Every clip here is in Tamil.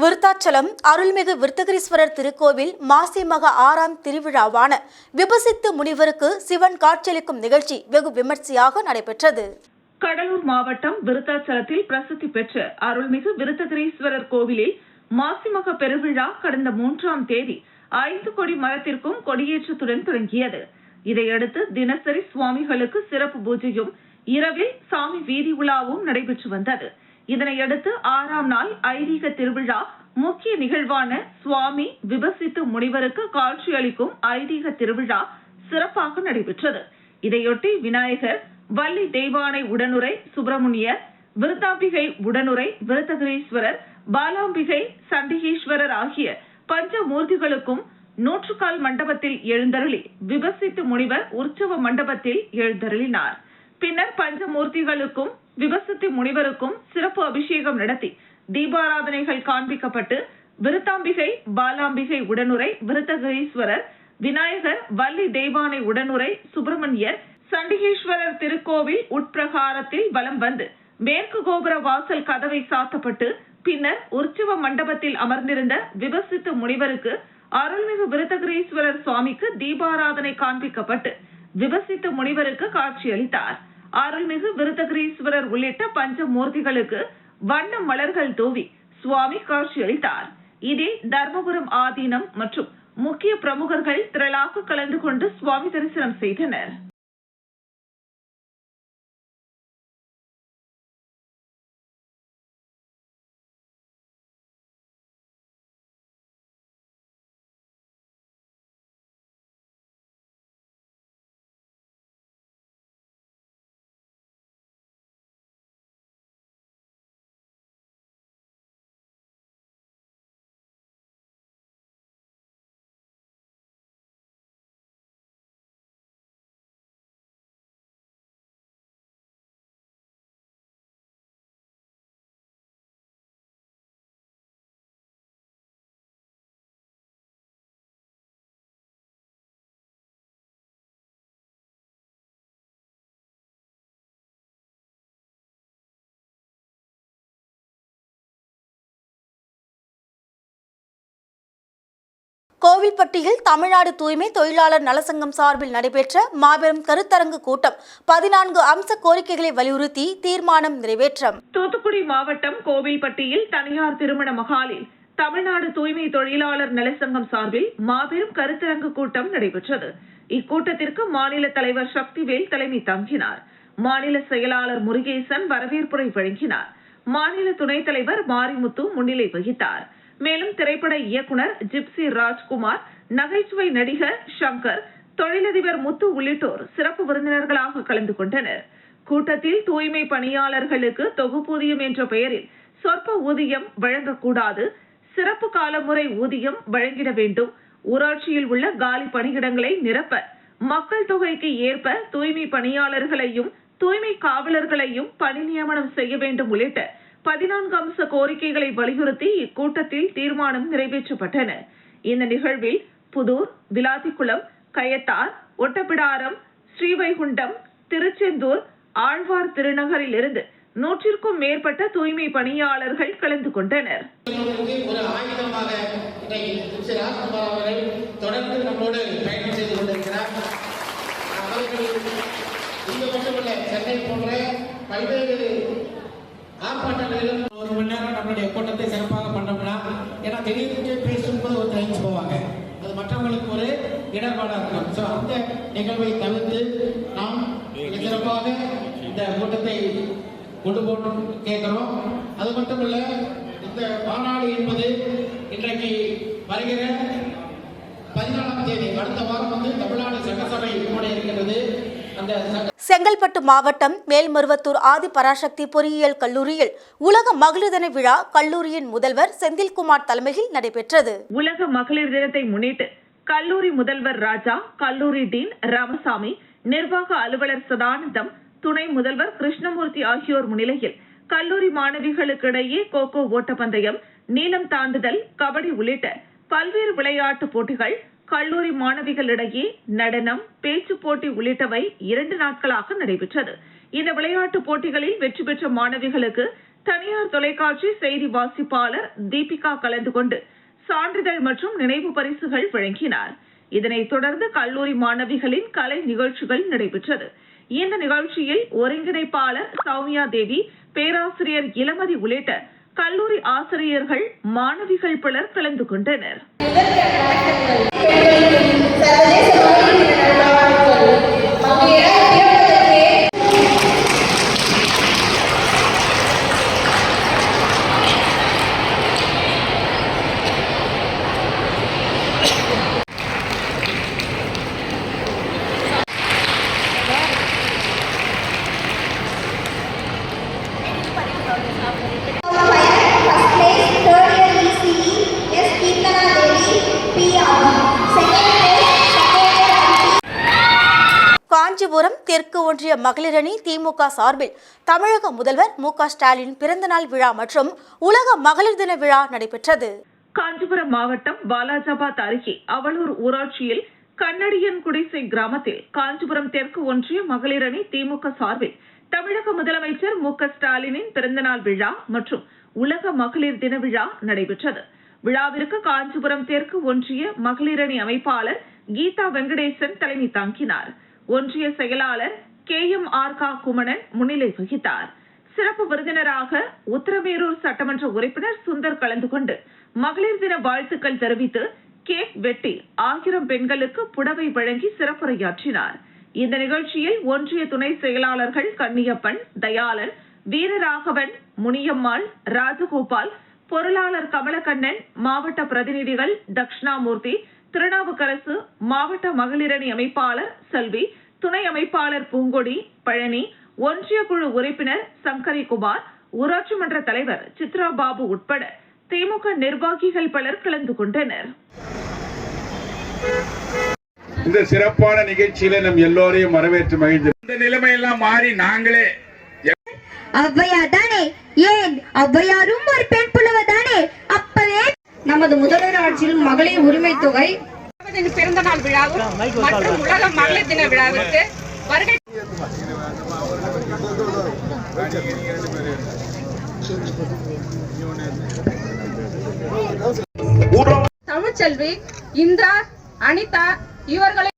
விருத்தாச்சலம் அருள்மிகு விருத்தகிரீஸ்வரர் திருக்கோவில் மாசி மக ஆறாம் திருவிழாவான விபசித்து முனிவருக்கு சிவன் காட்சியளிக்கும் நிகழ்ச்சி வெகு விமர்சையாக நடைபெற்றது. கடலூர் மாவட்டம் விருத்தாச்சலத்தில் பிரசித்தி பெற்ற அருள்மிகு விருத்தகிரீஸ்வரர் கோவிலில் மாசிமக பெருவிழா கடந்த மூன்றாம் தேதி ஐந்து கொடி மரத்திற்கும் கொடியேற்றத்துடன் தொடங்கியது. இதையடுத்து தினசரி சுவாமிகளுக்கு சிறப்பு பூஜையும் இரவில் சாமி வீதி உலாவும் நடைபெற்று வந்தது. இதனையடுத்து ஆறாம் நாள் ஐதீக திருவிழா முக்கிய நிகழ்வான சுவாமி விபசித்து முனிவருக்கு காட்சியளிக்கும் ஐதீக திருவிழா சிறப்பாக நடைபெற்றது. இதையொட்டி விநாயகர் வள்ளி தெய்வானை உடனுரை சுப்பிரமணியர் விருத்தாம்பிகை உடனுரை விருத்தகிரீஸ்வரர் பாலாம்பிகை சண்டிகேஸ்வரர் ஆகிய பஞ்சமூர்த்திகளுக்கும் நூற்றுக்கால் மண்டபத்தில் எழுந்தருளி விபசித்து முனிவர் உற்சவ மண்டபத்தில் எழுந்தருளினார். பின்னர் பஞ்சமூர்த்திகளுக்கும் விபசித்து முனிவருக்கும் சிறப்பு அபிஷேகம் நடத்தி தீபாராதனைகள் காண்பிக்கப்பட்டு விருத்தாம்பிகை பாலாம்பிகை உடனுரை விருத்தகிரீஸ்வரர் விநாயகர் வள்ளி தெய்வானை உடனுரை சுப்பிரமணியர் சண்டிகேஸ்வரர் திருக்கோவில் உட்பிரகாரத்தில் வலம் வந்து மேற்கு கோபுர வாசல் கதவை சாத்தப்பட்டு பின்னர் உற்சவ மண்டபத்தில் அமர்ந்திருந்த விபசித்து முனிவருக்கு அருள்மிகு விருத்தகிரீஸ்வரர் சுவாமிக்கு தீபாராதனை காண்பிக்கப்பட்டு விபசித்து முனிவருக்கு காட்சியளித்தார். அருள்மிகு விருத்தகிரீஸ்வரர் உள்ளிட்ட பஞ்சமூர்த்திகளுக்கு வண்ண மலர்கள் தூவி சுவாமி காட்சியளித்தார். இதில் தர்மபுரம் ஆதீனம் மற்றும் முக்கிய பிரமுகர்கள் திரளாக கலந்து கொண்டு சுவாமி தரிசனம் செய்தனர். கோவில்பட்டியில் தமிழ்நாடு தூய்மை தொழிலாளர் நலசங்கம் சார்பில் நடைபெற்ற மாபெரும் கருத்தரங்கு கூட்டம் பதினான்கு அம்ச கோரிக்கைகளை வலியுறுத்தி தீர்மானம் நிறைவேற்றம். தூத்துக்குடி மாவட்டம் கோவில்பட்டியில் தனியார் திருமண மகாலில் தமிழ்நாடு தூய்மை தொழிலாளர் நலசங்கம் சார்பில் மாபெரும் கருத்தரங்கு கூட்டம் நடைபெற்றது. இக்கூட்டத்திற்கு மாநில தலைவர் சக்திவேல் தலைமை தாங்கினார். மாநில செயலாளர் முருகேசன் வரவேற்புரை வழங்கினார். மாநில துணைத் தலைவர் மாரிமுத்து முன்னிலை வகித்தார். மேலும் திரைப்பட இயக்குனர் ஜிப்சி ராஜ்குமார் நகைச்சுவை நடிகர் ஷங்கர் தொழிலதிபர் முத்து உள்ளிட்டோர் சிறப்பு விருந்தினர்களாக கலந்து கொண்டனர். கூட்டத்தில் தூய்மை பணியாளர்களுக்கு தொகுப்பூதியம் என்ற பெயரில் சொற்ப ஊதியம் வழங்கக்கூடாது சிறப்பு காலமுறை ஊதியம் வழங்கிட வேண்டும். ஊராட்சியில் உள்ள காலி பணியிடங்களை நிரப்ப மக்கள் தொகைக்கு ஏற்ப தூய்மை பணியாளர்களையும் தூய்மை காவலர்களையும் பணி நியமனம் செய்ய வேண்டும் உள்ளிட்ட பதினான்கு அம்ச கோரிக்கைகளை வலியுறுத்தி இக்கூட்டத்தில் தீர்மானம் நிறைவேற்றப்பட்டன. இந்த நிகழ்வில் புதூர் விளாத்திக்குளம் கயத்தார் ஒட்டப்பிடாரம் ஸ்ரீவைகுண்டம் திருச்செந்தூர் ஆழ்வார் திருநகரில் இருந்து நூற்றிற்கும் மேற்பட்ட தூய்மை பணியாளர்கள் கலந்து கொண்டனர். ஒரு ஆயுதமாக தொடர்ந்து நம்மோடு பயணம் செய்து கொண்டிருக்கிறார். மட்டுமல்ல சென்னை போன்ற பல்வேறு ஆர்ப்பாட்டங்களிலும் ஒரு மணி நேரம் நம்மளுடைய கூட்டத்தை சிறப்பாக பண்ணோம்னா ஏன்னா திடீர்னு பேசும்போது ஒரு டைம்ஸ் போவாங்க. அது மற்றவங்களுக்கு ஒரு இடர்பாடாக இருக்கும். ஸோ அந்த நிகழ்வை தவிர்த்து நாம் சிறப்பாக இந்த கூட்டத்தை கொண்டு போகணும் கேட்கிறோம். அது மட்டும் இல்ல இந்த மாநாடு என்பது இன்றைக்கு வருகிற பதினாலாம் தேதி. அடுத்த வாரம் வந்து தமிழ்நாடு சட்டசபை கூட இருக்கிறது அந்த சட்ட செங்கல்பட்டு மாவட்டம் மேல்மருவத்தூர் ஆதி பராசக்தி பொறியியல் கல்லூரியில் உலக மகளிர் தின விழா கல்லூரியின் முதல்வர் செந்தில்குமார் தலைமையில் நடைபெற்றது. உலக மகளிர் தினத்தை முன்னிட்டு கல்லூரி முதல்வர் ராஜா கல்லூரி டீன் ராமசாமி நிர்வாக அலுவலர் சதானந்தம் துணை முதல்வர் கிருஷ்ணமூர்த்தி ஆகியோர் முன்னிலையில் கல்லூரி மாணவிகளுக்கு இடையே கோகோ ஓட்டப்பந்தயம் நீளம் தாண்டுதல் கபடி உள்ளிட்ட பல்வேறு விளையாட்டுப் போட்டிகள் கல்லூரி மாணவிகளிடையே நடனம் பேச்சு போட்டி உள்ளிட்டவை இரண்டு நாட்களாக நடைபெற்றது. இந்த விளையாட்டுப் போட்டிகளில் வெற்றி பெற்ற மாணவிகளுக்கு தனியார் தொலைக்காட்சி செய்தி வாசிப்பாளர் தீபிகா கலந்து கொண்டு சான்றிதழ் மற்றும் நினைவு பரிசுகள் வழங்கினார். இதனைத் தொடர்ந்து கல்லூரி மாணவிகளின் கலை நிகழ்ச்சிகள் நடைபெற்றது. இந்த நிகழ்ச்சியில் ஒருங்கிணைப்பாளர் சௌமியா தேவி பேராசிரியர் இளமதி உள்ளிட்ட கல்லூரி ஆசிரியர்கள் மாணவிகள் பலர் கலந்து கொண்டனர். ஒன்றிய மகளிரணி திமுக சார்பில் தமிழக முதல்வர் மு க ஸ்டாலின் பிறந்தநாள் விழா மற்றும் உலக மகளிர் தின விழா நடைபெற்றது. காஞ்சிபுரம் மாவட்டம் வாலாஜாபாத் அருகே அவலூர் ஊராட்சியில் கண்ணடியன் குடிசை கிராமத்தில் காஞ்சிபுரம் தெற்கு ஒன்றிய மகளிரணி திமுக சார்பில் தமிழக முதலமைச்சர் மு க ஸ்டாலினின் பிறந்தநாள் விழா மற்றும் உலக மகளிர் தின விழா நடைபெற்றது. விழாவிற்கு காஞ்சிபுரம் தெற்கு ஒன்றிய மகளிரணி அமைப்பாளர் கீதா வெங்கடேசன் தலைமை தாங்கினார். ஒன்றிய செயலாளர் கே எம் ஆர் கா குமணன் முன்னிலை வகித்தார். சிறப்பு விருந்தினராக உத்தரமேரூர் சட்டமன்ற உறுப்பினர் சுந்தர் கலந்து கொண்டு மகளிர் தின வாழ்த்துக்கள் தெரிவித்து கேக் வெட்டி ஆயிரம் பெண்களுக்கு புடவை வழங்கி சிறப்புரையாற்றினார். இந்த நிகழ்ச்சியில் ஒன்றிய துணை செயலாளர்கள் கன்னியப்பன் தயாளன் வீரராகவன் முனியம்மாள் ராஜகோபால் பொருளாளர் கமலக்கண்ணன் மாவட்ட பிரதிநிதிகள் தக்ஷணாமூர்த்தி திருநாவுக்கரசு மாவட்ட மகளிரணி அமைப்பாளர் செல்வி துணை அமைப்பாளர் பூங்கொடி பழனி ஒன்றிய குழு உறுப்பினர் சங்கரி குமார் ஊராட்சி மன்ற தலைவர் சித்ரா பாபு உட்பட திமுக நிர்வாகிகள் பலர் கலந்து கொண்டனர். இந்த சிறப்பான நிகழ்ச்சியில நம் எல்லோரையும் வரவேற்று மகிழ்ந்து இந்த நிலைமையெல்லாம் மாறி நாங்களே ஔவையார் தானே? ஏன்? ஔவையாரும் ஒரு பெண் புலவர் தானே? அப்பவே நமது முதல்வர் ஆட்சியில் மகளிர் உரிமை தொகை பிறந்த நாள் விழாவும் மற்றும் உலக மகளிர் தின விழாவிற்கு வருகை தமிழ்ச்செல்வி இந்திரா அனிதா இவர்களை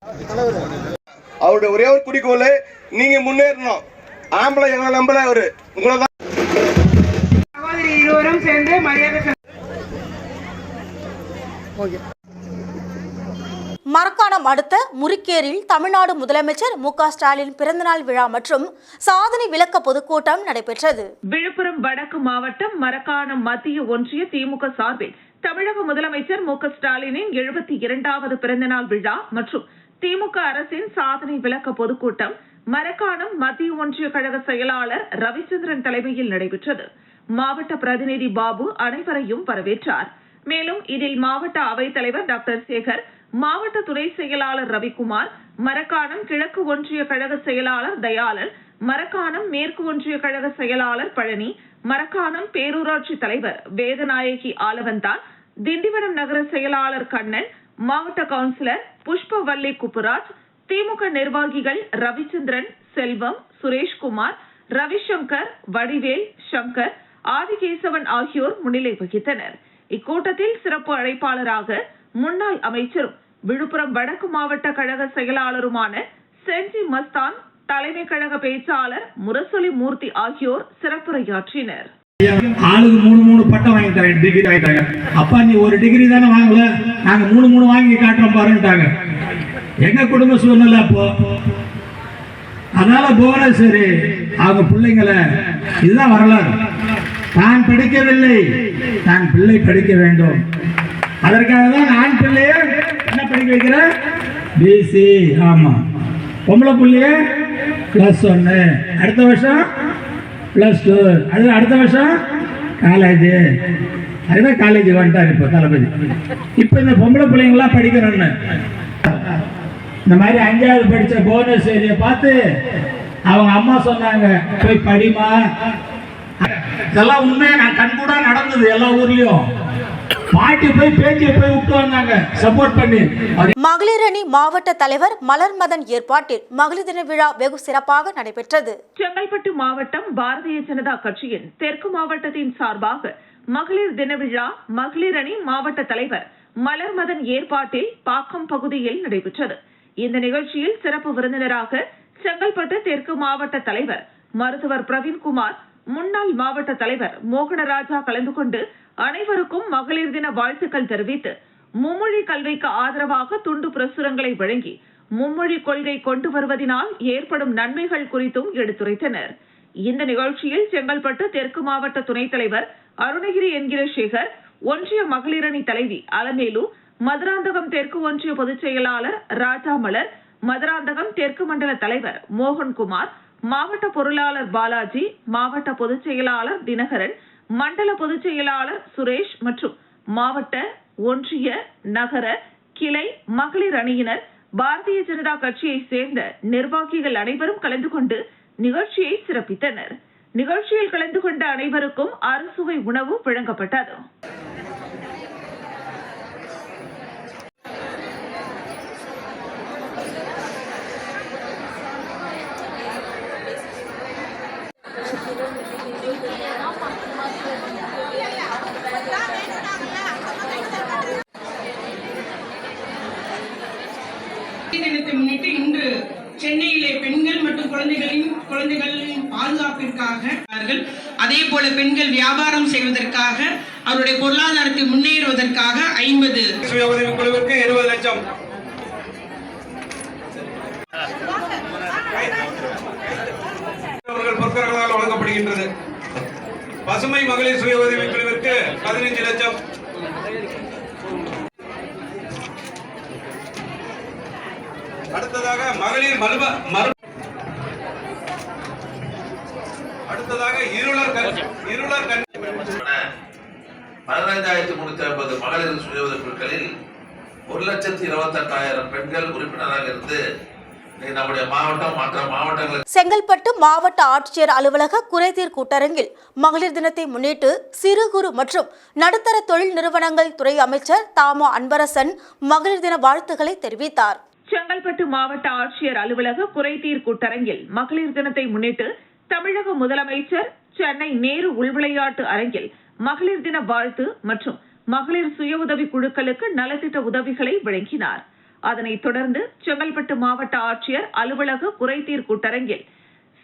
அவருடைய ஒரே ஒரு குறிக்கோள் நீங்க முன்னேறணும். ஆம்பளை எங்களை நம்பல அவரு. உங்களை தான் மரக்காணம் அடுத்த முறிக்கேரில் தமிழ்நாடு முதலமைச்சர் மு ஸ்டாலின் பிறந்தநாள் விழா மற்றும் சாதனை விளக்க பொதுக்கூட்டம் நடைபெற்றது. விழுப்புரம் வடக்கு மாவட்டம் மரக்காணம் மத்திய ஒன்றிய திமுக சார்பில் தமிழக முதலமைச்சர் மு ஸ்டாலினின் எழுபத்தி இரண்டாவது பிறந்தநாள் விழா மற்றும் திமுக அரசின் சாதனை விளக்க பொதுக்கூட்டம் மரக்காணம் மத்திய ஒன்றிய கழக செயலாளர் ரவிச்சந்திரன் தலைமையில் நடைபெற்றது. மாவட்ட பிரதிநிதி பாபு அனைவரையும் வரவேற்றார். மேலும் இதில் மாவட்ட அவைத்தலைவர் டாக்டர் சேகர் மாவட்ட துறை செயலாளர் ரவிக்குமார் மரக்காணம் கிழக்கு ஒன்றிய கழக செயலாளர் தயாளன் மரக்காணம் மேற்கு ஒன்றிய கழக செயலாளர் பழனி மரக்காணம் பேரூராட்சி தலைவர் வேதநாயகி ஆலவந்தான் திண்டிவனம் நகர செயலாளர் கண்ணன் மாவட்ட கவுன்சிலர் புஷ்பவல்லி குப்புராஜ் திமுக நிர்வாகிகள் ரவிச்சந்திரன் செல்வம் சுரேஷ்குமார் ரவிசங்கர் வடிவேல் சங்கர் ஆதிகேசவன் ஆகியோர் முன்னிலை வகித்தனர். இக்கூட்டத்தில் சிறப்பு அழைப்பாளராக முன்னாள் அமைச்சரும் விழுப்புரம் வடக்கு மாவட்ட கழக செயலாளருமான செஞ்சி மஸ்தான் தலைமை கழக பேச்சாளர் முரசொலி மூர்த்தி ஆகியோர் சிறப்புரையாற்றினர். ஆளுக்கு மூணு மூணு பட்டம் வாங்கிட்டாங்க டிகிரி வாங்கிட்டாங்க அப்பா நீ ஒரு டிகிரி தானே வாங்கல நாங்க மூணு மூணு வாங்கி காட்டுறோம் பாருன்ட்டாங்க. எங்க குடும்ப சூழ்நிலை அப்போ? அதனால புவனேஸ்வரி அவங்க பிள்ளைங்களை இதுதான் வரலாறு. தான் படிக்கவில்லை தான் பிள்ளை படிக்க வேண்டும். அதற்காக தான் ஆண் பிள்ளையே படிக்க வைக்கிற? பிசி ஆமா. பொம்பளை புள்ளிய பிளஸ் ஒன்னு அடுத்த வருஷம் ப்ளஸ் டூ அது அடுத்த வருஷம் காலேஜ் அதுதான் காலேஜ் வந்துட்டார் இப்போ தளபதி. இப்போ இந்த பொம்பளை பிள்ளைங்களாம் படிக்கணும்னு. இந்த மாதிரி அஞ்சாவது படித்த புவனேஸ்வரியை பார்த்து அவங்க அம்மா சொன்னாங்க போய் படிமா இதெல்லாம் உண்மையாக நான் கண்கூடா நடந்தது எல்லா ஊர்லேயும். பாட்டி போய் பேச்சியை போய் விட்டு வந்தாங்க. சப்போர்ட் பண்ணி. அது மகளிர் அணி மாவட்ட தலைவர் மலர் மதன் ஏற்பாட்டில் மகளிர் தின விழா வெகு சிறப்பாக நடைபெற்றது. செங்கல்பட்டு மாவட்டம் பாரதிய ஜனதா கட்சியின் தெற்கு மாவட்டத்தின் சார்பாக மகளிர் தின விழா மகளிர் அணி மாவட்ட தலைவர் மலர் மதன் ஏற்பாட்டில் பாக்கம் பகுதியில் நடைபெற்றது. இந்த நிகழ்ச்சியில் சிறப்பு விருந்தினராக செங்கல்பட்டு தெற்கு மாவட்ட தலைவர் மருத்துவர் பிரவீன்குமார் முன்னாள் மாவட்ட தலைவர் மோகனராஜா கலந்து கொண்டு அனைவருக்கும் மகளிர் தின வாழ்த்துக்கள் தெரிவித்து மும்மொழி கல்விக்கு ஆதரவாக துண்டு பிரசுரங்களை வழங்கி மும்மொழி கொள்கை கொண்டு வருவதனால் ஏற்படும் நன்மைகள் குறித்தும் எடுத்துரைத்தனர். இந்த நிகழ்ச்சியில் செங்கல்பட்டு தெற்கு மாவட்ட துணைத் தலைவர் அருணகிரி என்கிற சேகர் ஒன்றிய மகளிரணி தலைவி அலமேலு மதுராந்தகம் தெற்கு ஒன்றிய பொதுச் செயலாளர் ராஜாமலர் மதுராந்தகம் தெற்கு மண்டல தலைவர் மோகன்குமார் மாவட்ட பொருளாளர் பாலாஜி மாவட்ட பொதுச் செயலாளர் தினகரன் மண்டல பொதுச் செயலாளர் சுரேஷ் மற்றும் மாவட்ட ஒன்றிய நகர கிளை மகளிர் அணியினர் பாரதிய ஜனதா கட்சியை சேர்ந்த நிர்வாகிகள் அனைவரும் கலந்து கொண்டு நிகழ்ச்சியை சிறப்பித்தனர். நிகழ்ச்சியில் கலந்து கொண்ட அனைவருக்கும் அறுசுவை உணவு வழங்கப்பட்டது. தினத்தை முன்னிட்டு இன்று சென்னையிலே பெண்கள் மற்றும் குழந்தைகளின் குழந்தைகளின் பாதுகாப்பிற்காக அதே போல பெண்கள் வியாபாரம் செய்வதற்காக அவருடைய பொருளாதாரத்தை முன்னேறுவதற்காக ஐம்பது குழுவிற்கு இருபது லட்சம். அவர்கள் பொற்கரங்களால் வழங்கப்படுகின்றது. பசுமை மகளிர் சுய உதவி குழுவிற்கு பதினைஞ்சு லட்சம். அடுத்ததாக மகளிர் மறுப மறு அடுத்ததாக இருளர் இருளர் பதினைந்தாயிரத்தி முன்னூத்தி ஐம்பது மகளிர் சுய உதவி குழுக்களில் ஒரு லட்சத்தி இருபத்தெட்டாயிரம் பெண்கள் உறுப்பினராக இருந்து இன்னைக்கு நம்முடைய மாவட்டம் மற்ற மாவட்டங்களுக்கு செங்கல்பட்டு மாவட்ட ஆட்சியர் அலுவலக குறைதீர் கூட்டரங்கில் மகளிர் தினத்தை முன்னிட்டு சிறு குறு மற்றும் நடுத்தர தொழில் நிறுவனங்கள் துறை அமைச்சர் தாமோ அன்பரசன் மகளிர் தின வாழ்த்துக்களை தெரிவித்தார். செங்கல்பட்டு மாவட்ட ஆட்சியர் அலுவலக குறைதீர் கூட்டரங்கில் மகளிர் தினத்தை முன்னிட்டு தமிழக முதலமைச்சர் சென்னை நேரு உள்விளையாட்டு அரங்கில் மகளிர் தின வாழ்த்து மற்றும் மகளிர் சுய உதவி குழுக்களுக்கு நலத்திட்ட உதவிகளை வழங்கினார். அதனைத் தொடர்ந்து செங்கல்பட்டு மாவட்ட ஆட்சியர் அலுவலக குறைதீர் கூட்டரங்கில்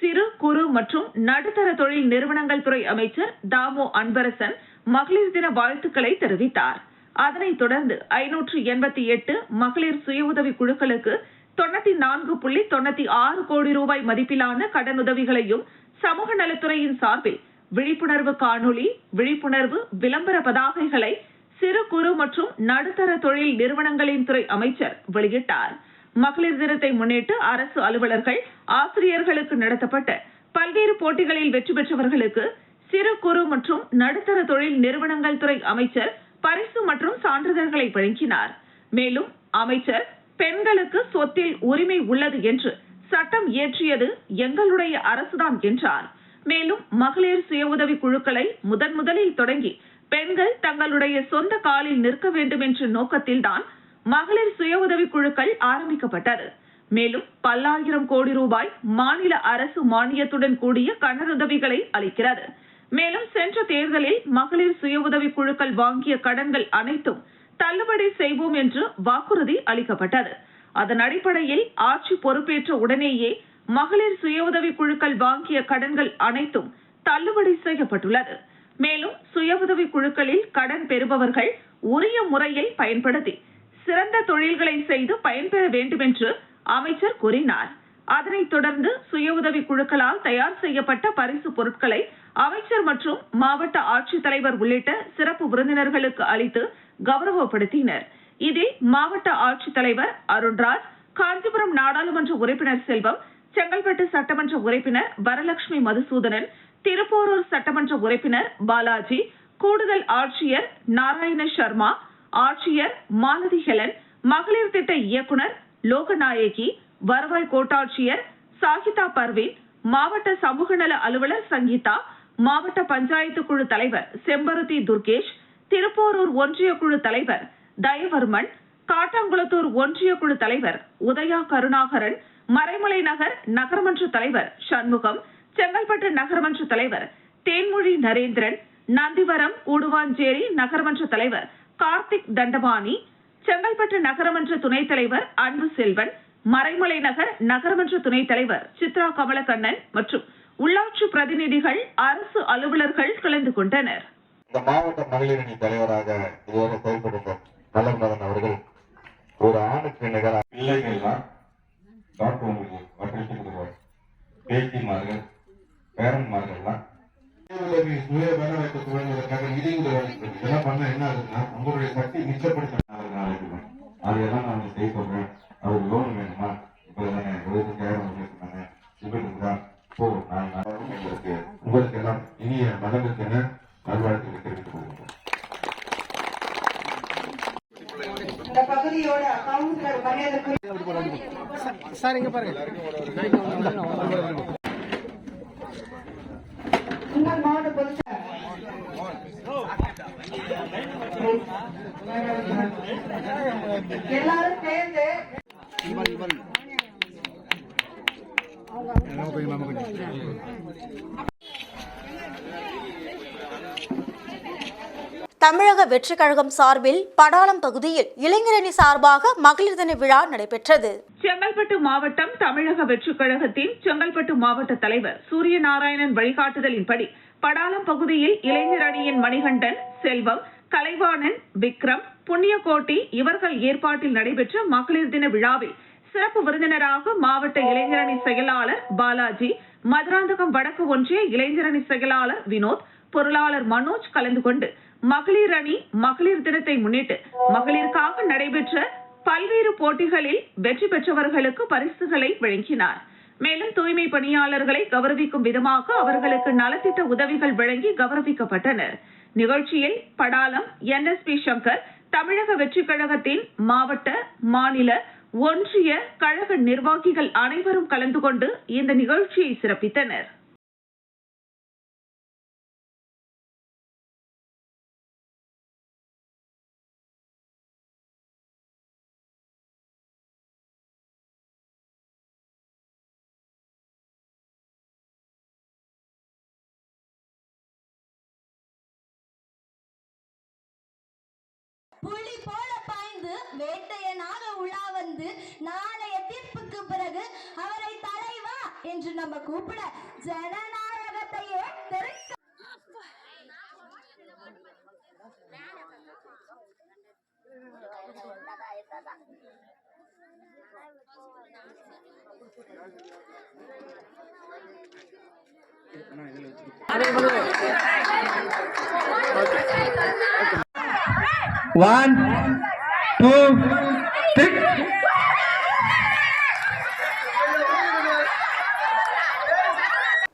சிறு குறு மற்றும் நடுத்தர தொழில் நிறுவனங்கள் துறை அமைச்சர் தாமோ அன்பரசன் மகளிர் தின வாழ்த்துக்களை தெரிவித்தார். அதனைத் தொடர்ந்து ஐநூற்று எண்பத்தி எட்டு மகளிர் சுய உதவி குழுக்களுக்கு தொண்ணூத்தி நான்கு புள்ளி தொண்ணூத்தி ஆறு கோடி ரூபாய் மதிப்பிலான கடனுதவிகளையும் சமூக நலத்துறையின் சார்பில் விழிப்புணர்வு காணொளி விழிப்புணர்வு விளம்பர பதாகைகளை சிறு குறு மற்றும் நடுத்தர தொழில் நிறுவனங்களின் துறை அமைச்சர் வெளியிட்டார். மகளிர் தினத்தை முன்னிட்டு அரசு அலுவலர்கள் ஆசிரியர்களுக்கு நடத்தப்பட்ட பல்வேறு போட்டிகளில் வெற்றி பெற்றவர்களுக்கு சிறு குறு மற்றும் நடுத்தர தொழில் நிறுவனங்கள் துறை அமைச்சர் பரிசு மற்றும் சான்றிதழ்களை வழங்கினார் மேலும் அமைச்சர் பெண்களுக்கு சொத்தில் உரிமை உள்ளது என்று சட்டம் இயற்றியது எங்களுடைய அரசுதான் என்றார். மேலும் மகளிர் சுய உதவி குழுக்களை முதன் முதலில் தொடங்கி பெண்கள் தங்களுடைய சொந்த காலில் நிற்க வேண்டும் என்ற நோக்கத்தில்தான் மகளிர் சுய உதவி குழுக்கள் ஆரம்பிக்கப்பட்டது. மேலும் பல்லாயிரம் கோடி ரூபாய் மாநில அரசு மானியத்துடன் கூடிய கடனுதவிகளை அளிக்கிறது. மேலும் சென்ற தேர்தலில் மகளிர் சுய உதவி குழுக்கள் வாங்கிய கடன்கள் அனைத்தும் தள்ளுபடி செய்வோம் என்று வாக்குறுதி அளிக்கப்பட்டது. அதன் அடிப்படையில் ஆட்சி பொறுப்பேற்ற உடனேயே மகளிர் சுய உதவி குழுக்கள் வாங்கிய கடன்கள் அனைத்தும் தள்ளுபடி செய்யப்பட்டுள்ளது. மேலும் சுய உதவி குழுக்களில் கடன் பெறுபவர்கள் உரிய முறையில் பயன்படுத்தி சிறந்த தொழில்களை செய்து பயன்பெற வேண்டும் என்று அமைச்சர் கூறினார். அதனைத் தொடர்ந்து சுய உதவி குழுக்களால் தயார் செய்யப்பட்ட பரிசு பொருட்களை அமைச்சர் மற்றும் மாவட்ட ஆட்சித்தலைவர் உள்ளிட்ட சிறப்பு விருந்தினர்களுக்கு அளித்து கௌரவப்படுத்தினர். இதில் மாவட்ட ஆட்சித்தலைவர் அருண்ராஜ் காஞ்சிபுரம் நாடாளுமன்ற உறுப்பினர் செல்வம் செங்கல்பட்டு சட்டமன்ற உறுப்பினர் வரலட்சுமி மதுசூதனன் திருப்போரூர் சட்டமன்ற உறுப்பினர் பாலாஜி கூடுதல் ஆட்சியர் நாராயண சர்மா ஆட்சியர் மாலதி ஹெலன் மகளிர் திட்ட இயக்குனர் லோகநாயகி வருவாய் கோட்டாட்சியர் சாகிதா பர்வீன் மாவட்ட சமூக நல அலுவலர் சங்கீதா மாவட்ட பஞ்சாயத்து குழு தலைவர் செம்பருத்தி துர்கேஷ் திருப்போரூர் ஒன்றிய குழு தலைவர் தயவர்மன் காட்டாங்குளத்தூர் ஒன்றிய குழு தலைவர் உதயா கருணாகரன் மறைமலை நகர் நகரமன்ற தலைவர் சண்முகம் செங்கல்பட்டு நகரமன்ற தலைவர் தேன்மொழி நரேந்திரன் நந்திவரம் உடுவாஞ்சேரி நகரமன்ற தலைவர் கார்த்திக் தண்டபாணி செங்கல்பட்டு நகரமன்ற துணைத் தலைவர் அன்பு செல்வன் மறைமலை நகர் நகரமன்ற துணைத் தலைவர் சித்ரா கமலக்கண்ணன் மற்றும் உள்ளாட்சி பிரதிநிதிகள் அரசு அலுவலர்கள் கலந்து கொண்டனர். இந்த மாவட்ட மகளிர் அணி தலைவராக இதுவரை செயல்படுத்த மலர்மதன் அவர்கள் ஒரு ஆணுக்கு நிகராக பிள்ளைகள்லாம் டாக்டர் வற்புறுத்துவார் பேத்திமார்கள் பேரன்மார்கள்லாம். உதவி சுய வேலை வாய்ப்பு துவங்குவதற்காக நிதி உதவி அளிக்கிறது. இதெல்லாம் பண்ணா என்ன ஆகுதுன்னா உங்களுடைய சக்தி மிச்சப்படுத்த அதையெல்லாம் நான் செய்ய Baja Bocaná, வெற்றி கழகம் சார்பில் படாளம் பகுதியில் இளைஞரணி சார்பாக மகளிர் தின விழா நடைபெற்றது. செங்கல்பட்டு மாவட்டம் தமிழக வெற்றிக் கழகத்தின் செங்கல்பட்டு மாவட்ட தலைவர் சூரிய நாராயணன் வழிகாட்டுதலின்படி படாலம் பகுதியில் இளைஞர் அணியின் மணிகண்டன் செல்வம் கலைவாணன் விக்ரம் புண்ணியகோட்டி இவர்கள் ஏற்பாட்டில் நடைபெற்ற மகளிர் தின விழாவில் சிறப்பு விருந்தினராக மாவட்ட இளைஞரணி செயலாளர் பாலாஜி மதுராந்தகம் வடக்கு ஒன்றிய இளைஞரணி செயலாளர் வினோத் பொருளாளர் மனோஜ் கலந்து கொண்டு மகளிர் அணி மகளிர் தினத்தை முன்னிட்டு மகளிருக்காக நடைபெற்ற பல்வேறு போட்டிகளில் வெற்றி பெற்றவர்களுக்கு பரிசுகளை வழங்கினார். மேலும் தூய்மை பணியாளர்களை கௌரவிக்கும் விதமாக அவர்களுக்கு நலத்திட்ட உதவிகள் வழங்கி கௌரவிக்கப்பட்டனர். நிகழ்ச்சியில் படாலம் என்எஸ்பி சங்கர் தமிழக வெற்றிக் கழகத்தின் மாவட்ட மாநில ஒன்றிய கழக நிர்வாகிகள் அனைவரும் கலந்து கொண்டு இந்த நிகழ்ச்சியை சிறப்பித்தனர். புலி போல பாய்ந்து வேட்டையனாக உலா வந்து நாளைய தீர்ப்புக்கு பிறகு அவரை தலைவா என்று நம்ம கூப்பிட ஜனநாயகத்தையே தெரிவிக்க ஒன் டூ த்ரீ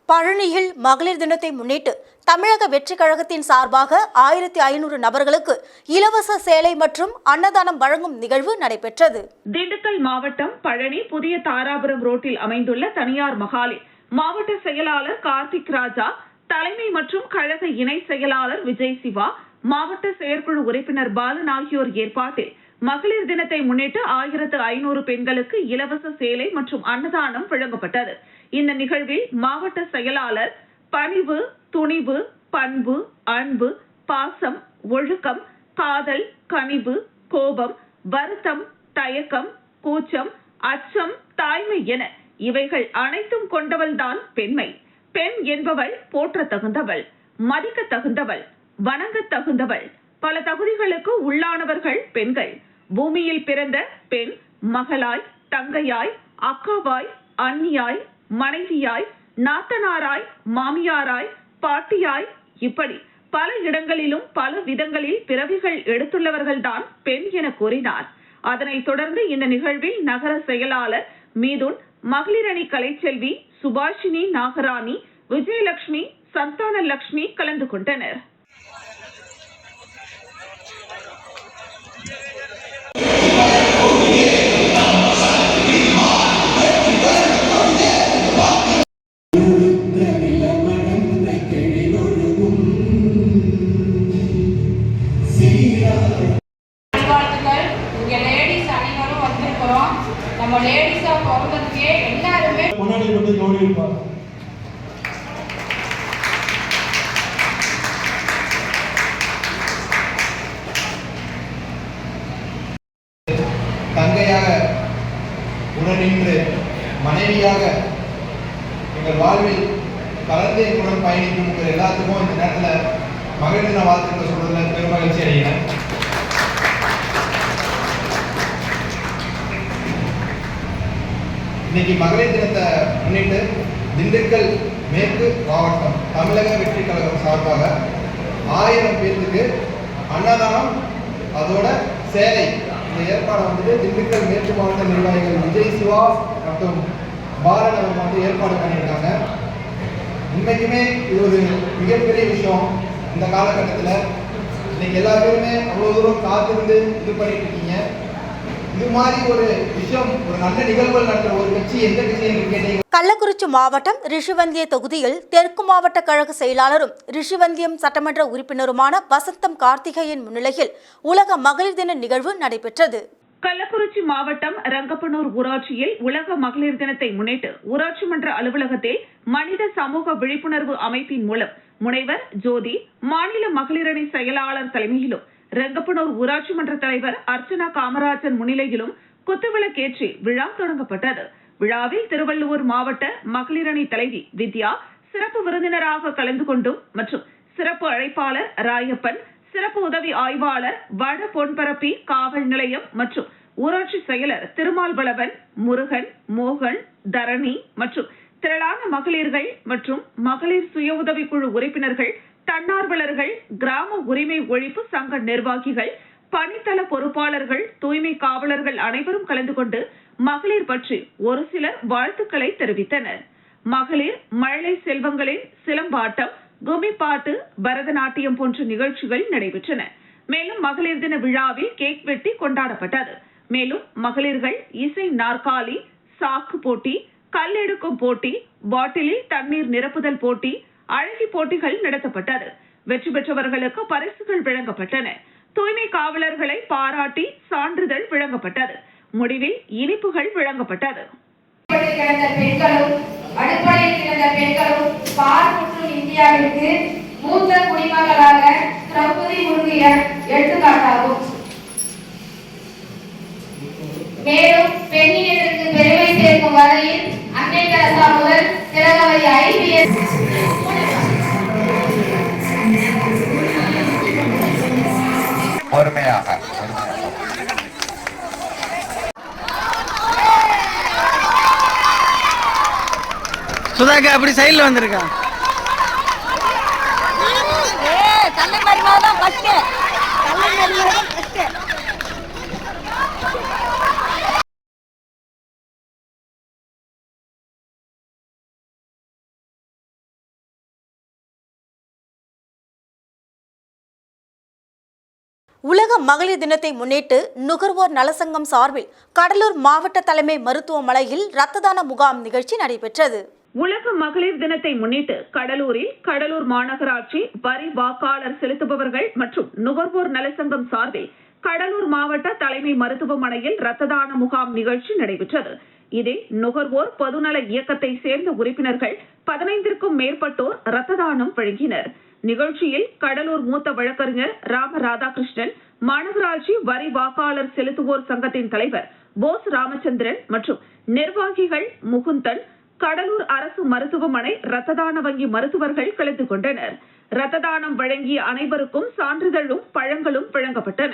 பழனியில் மகளிர் தினத்தை முன்னிட்டு தமிழக வெற்றிக் கழகத்தின் சார்பாக ஆயிரத்தி ஐநூறு நபர்களுக்கு இலவச சேலை மற்றும் அன்னதானம் வழங்கும் நிகழ்வு நடைபெற்றது. திண்டுக்கல் மாவட்டம் பழனி புதிய தாராபுரம் ரோட்டில் அமைந்துள்ள தனியார் மகாலில் மாவட்ட செயலாளர் கார்த்திக் ராஜா தலைமை மற்றும் கழக இணை செயலாளர் விஜய் சிவா மாவட்ட செயற்குழு உறுப்பினர் பாலன் ஆகியோர் ஏற்பாட்டில் மகளிர் தினத்தை முன்னிட்டு ஆயிரத்து ஐநூறு பெண்களுக்கு இலவச சேலை மற்றும் அன்னதானம் வழங்கப்பட்டது. இந்த நிகழ்வில் மாவட்ட செயலாளர் பணிவு துணிவு பண்பு அன்பு பாசம் ஒழுக்கம் காதல் கனிவு கோபம் வருத்தம் தயக்கம் கூச்சம் அச்சம் தாய்மை என இவைகள் அனைத்தும் கொண்டவள்தான் பெண்மை. பெண் என்பவள் போற்ற தகுந்தவள் மதிக்க தகுந்தவள் வணங்க தகுந்தவள் பல தகுதிகளுக்கு உள்ளானவர்கள் பெண்கள். பூமியில் பிறந்த பெண் மகளாய் தங்கையாய் அக்காவாய் அண்ணியாய் மனைவியாய் நாத்தனாராய் மாமியாராய் பாட்டியாய் இப்படி பல இடங்களிலும் பல விதங்களில் பிறவிகள் எடுத்துள்ளவர்கள்தான் பெண் என கூறினார். அதனைத் தொடர்ந்து இந்த நிகழ்வில் நகர செயலாளர் மீதுன் மகளிரணி கலைச்செல்வி சுபாஷினி நாகராணி விஜயலட்சுமி சந்தான லட்சுமி கலந்து கொண்டனர். சூப்பர் தங்கையாக உடனின்று மனைவியாக எங்கள் வாழ்வில் கலந்து எங்களுடன் பயணிக்கும் உங்கள் எல்லாத்துக்கும் இந்த நேரத்தில் மகளிர் தின வாழ்த்துக்கள் சொல்றதுல பெரும் மகிழ்ச்சி அடைகிறேன். இன்னைக்கு மகளிர் தினத்தை முன்னிட்டு திண்டுக்கல் மேற்கு மாவட்டம் தமிழக வெற்றி கழகம் சார்பாக ஆயிரம் பேர்த்துக்கு அன்னதானம் அதோட சேலை. இந்த ஏற்பாடை வந்துட்டு திண்டுக்கல் மேற்கு மாவட்ட நிர்வாகிகள் விஜய் சிவா மற்றும் பாலன் அவங்க வந்து ஏற்பாடு பண்ணியிருக்காங்க. இன்னைக்குமே இது ஒரு மிகப்பெரிய விஷயம். இந்த காலகட்டத்தில் இன்னைக்கு எல்லா பேருமே அவ்வளோ தூரம் காத்திருந்து இது பண்ணிட்டு இருக்கீங்க. இது மாதிரி ஒரு விஷயம் ஒரு நல்ல நிகழ்வுகள் நடத்துற ஒரு கட்சி எந்த கட்சி என்று கேட்டீங்க? கள்ளக்குறிச்சி மாவட்டம் ரிஷிவந்திய தொகுதியில் தெற்கு மாவட்ட கழக செயலாளரும் ரிஷிவந்தியம் சட்டமன்ற உறுப்பினருமான வசந்தம் கார்த்திகேயன் முன்னிலையில் உலக மகளிர் தின நிகழ்வு நடைபெற்றது. கள்ளக்குறிச்சி மாவட்டம் ரங்கப்பனூர் ஊராட்சியில் உலக மகளிர் தினத்தை முன்னிட்டு ஊராட்சி மன்ற அலுவலகத்தில் மனித சமூக விழிப்புணர்வு அமைப்பின் மூலம் முனைவர் ஜோதி மாநில மகளிரணி செயலாளர் தலைமையிலும் ரங்கப்பனூர் ஊராட்சி மன்ற தலைவர் அர்ச்சனா காமராஜன் முன்னிலையிலும் குத்துவிளக்கேற்றி விழா தொடங்கப்பட்டது. விழாவில் திருவள்ளுவர் மாவட்ட மகளிரணி தலைவி வித்யா சிறப்பு விருந்தினராக கலந்து கொண்டும் மற்றும் சிறப்பு அழைப்பாளர் ராயப்பன் சிறப்பு உதவி ஆய்வாளர் வட பொன்பரப்பி காவல் நிலையம் மற்றும் ஊராட்சி செயலர் திருமால் பலவன் முருகன் மோகன் தரணி மற்றும் திரளான மகளிர்கள் மற்றும் மகளிர் சுய உதவிக்குழு உறுப்பினர்கள் தன்னார்வலர்கள் கிராம உரிமை ஒழிப்பு சங்க நிர்வாகிகள் பணித்தள பொறுப்பாளர்கள் தூய்மை காவலர்கள் அனைவரும் கலந்து கொண்டு மகளிர் பற்றி ஒரு சிலர் வாழ்த்துக்களை தெரிவித்தனர். மகளிர் மழலை செல்வங்களின் சிலம்பாட்டம் கும்மிப்பாட்டு பரதநாட்டியம் போன்ற நிகழ்ச்சிகள் நடைபெற்றன. மேலும் மகளிர் தின விழாவில் கேக் வெட்டி கொண்டாடப்பட்டது. மேலும் மகளிர்கள் இசை நாற்காலி சாக்கு போட்டி கல் எடுக்கும் போட்டி பாட்டிலில் தண்ணீர் நிரப்புதல் போட்டி அழகி போட்டிகள் நடத்தப்பட்டது. வெற்றி பெற்றவர்களுக்கு பரிசுகள் வழங்கப்பட்டன. தூய்மை காவலர்களை பாராட்டி சான்றிதழ் வழங்கப்பட்டது. முடிவில் இனிப்புகள் வழங்கப்பட்டது. பெண்களும் அடுப்படையில் கிடந்த பெண்களும் பார்முற்றும் இந்தியாவிற்கு மூத்த குடிமகளாக திரௌபதி பொறுமையாக சுதாக்கா அப்படி சைடுல வந்திருக்கான் உலக மகளிர் தினத்தை முன்னிட்டு நுகர்வோர் நலசங்கம் சார்பில் கடலூர் மாவட்ட தலைமை மருத்துவமனையில் இரத்த தான முகாம் நிகழ்ச்சி நடைபெற்றது. உலக மகளிர் தினத்தை முன்னிட்டு கடலூரில் கடலூர் மாநகராட்சி வரி வாக்காளர் செலுத்துபவர்கள் மற்றும் நுகர்வோர் நலசங்கம் சார்பில் கடலூர் மாவட்ட தலைமை மருத்துவமனையில் இரத்த தான முகாம் நிகழ்ச்சி நடைபெற்றது. இதில் நுகர்வோர் பொதுநல இயக்கத்தை சேர்ந்த உறுப்பினர்கள் பதினைந்திற்கும் மேற்பட்டோர் இரத்த தானம் வழங்கினர். நிகழ்ச்சியில் கடலூர் மூத்த வழக்கறிஞர் ராம ராதாகிருஷ்ணன் மாநகராட்சி வரி வாக்காளர் செலுத்துவோர் சங்கத்தின் தலைவர் போஸ் ராமச்சந்திரன் மற்றும் நிர்வாகிகள் முகுந்தன் கடலூர் அரசு மருத்துவமனை இரத்த தான வங்கி மருத்துவர்கள் கலந்து கொண்டனர். இரத்த தானம் வழங்கிய அனைவருக்கும் சான்றிதழும் பழங்களும் வழங்கப்பட்டன.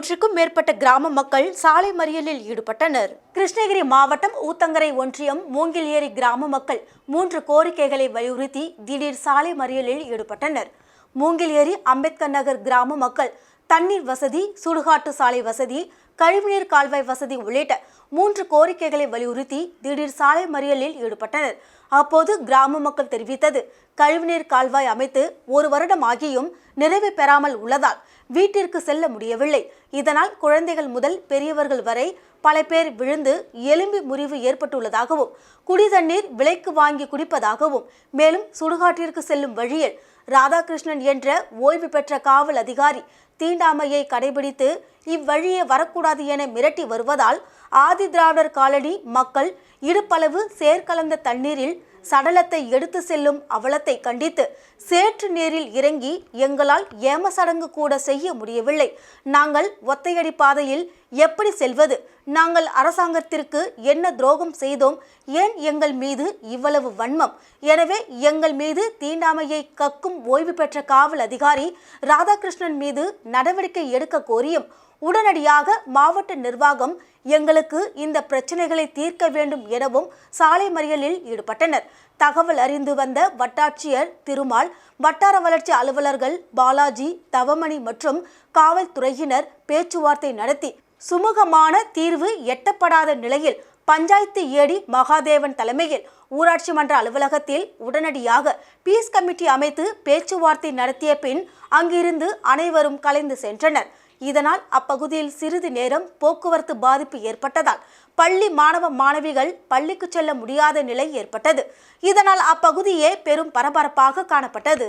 நூற்றுக்கும் மேற்பட்ட கிராம மக்கள் சாலை மறியலில் ஈடுபட்டனர். கிருஷ்ணகிரி மாவட்டம் ஊத்தங்கரை ஒன்றியம் மூங்கில் ஏரி கிராம மக்கள் மூன்று கோரிக்கைகளை வலியுறுத்தி திடீர் சாலை மறியலில் ஈடுபட்டனர். மூங்கில் ஏரி அம்பேத்கர் நகர் கிராம மக்கள் தண்ணீர் வசதி சுடுகாட்டு சாலை வசதி கழிவுநீர் கால்வாய் வசதி உள்ளிட்ட மூன்று கோரிக்கைகளை வலியுறுத்தி திடீர் சாலை மறியலில் ஈடுபட்டனர். அப்போது கிராம மக்கள் தெரிவித்தது. கழிவுநீர் கால்வாய் அமைத்து ஒரு வருடம் ஆகியும் நிறைவு பெறாமல் உள்ளதால் வீட்டிற்கு செல்ல முடியவில்லை. இதனால் குழந்தைகள் முதல் பெரியவர்கள் வரை பல பேர் விழுந்து எலும்பி முறிவு ஏற்பட்டுள்ளதாகவும் குடிதண்ணீர் விலைக்கு வாங்கி குடிப்பதாகவும் மேலும் சுடுகாட்டிற்கு செல்லும் வழியில் ராதாகிருஷ்ணன் என்ற ஓய்வு பெற்ற காவல் அதிகாரி தீண்டாமையை கடைபிடித்து இவ்வழியே வரக்கூடாது என மிரட்டி வருவதால் ஆதி திராவிடர் காலனி மக்கள் இடுப்பளவு சேர்க்கலந்த தண்ணீரில் சடலத்தை எடுத்து செல்லும் அவலத்தை கண்டித்து சேற்று நீரில் இறங்கி எங்களால் ஏம சடங்கு கூட செய்ய முடியவில்லை. நாங்கள் ஒத்தையடி பாதையில் எப்படி செல்வது? நாங்கள் அரசாங்கத்திற்கு என்ன துரோகம் செய்தோம்? ஏன் எங்கள் மீது இவ்வளவு வன்மம்? எனவே எங்கள் மீது தீண்டாமையை கக்கும் ஓய்வு பெற்ற காவல் அதிகாரி ராதாகிருஷ்ணன் மீது நடவடிக்கை எடுக்க கோரியும் உடனடியாக மாவட்ட நிர்வாகம் எங்களுக்கு இந்த பிரச்சனைகளை தீர்க்க வேண்டும் எனவும் சாலை மறியலில் ஈடுபட்டனர். தகவல் அறிந்து வந்த வட்டாட்சியர் திருமால் வட்டார வளர்ச்சி அலுவலர்கள் பாலாஜி தவமணி மற்றும் காவல்துறையினர் பேச்சுவார்த்தை நடத்தி சுமூகமான தீர்வு எட்டப்படாத நிலையில் பஞ்சாயத்து ஏடி மகாதேவன் தலைமையில் ஊராட்சி மன்ற அலுவலகத்தில் உடனடியாக பீஸ் கமிட்டி அமைத்து பேச்சுவார்த்தை நடத்திய பின் அங்கிருந்து அனைவரும் கலைந்து சென்றனர். இதனால் அப்பகுதியில் சிறிது நேரம் போக்குவரத்து பாதிப்பு ஏற்பட்டதால் பள்ளி மாணவ மாணவிகள் பள்ளிக்கு செல்ல முடியாத நிலை ஏற்பட்டது. இதனால் அப்பகுதியே பெரும் பரபரப்பாக காணப்பட்டது.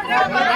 நடக்கிறது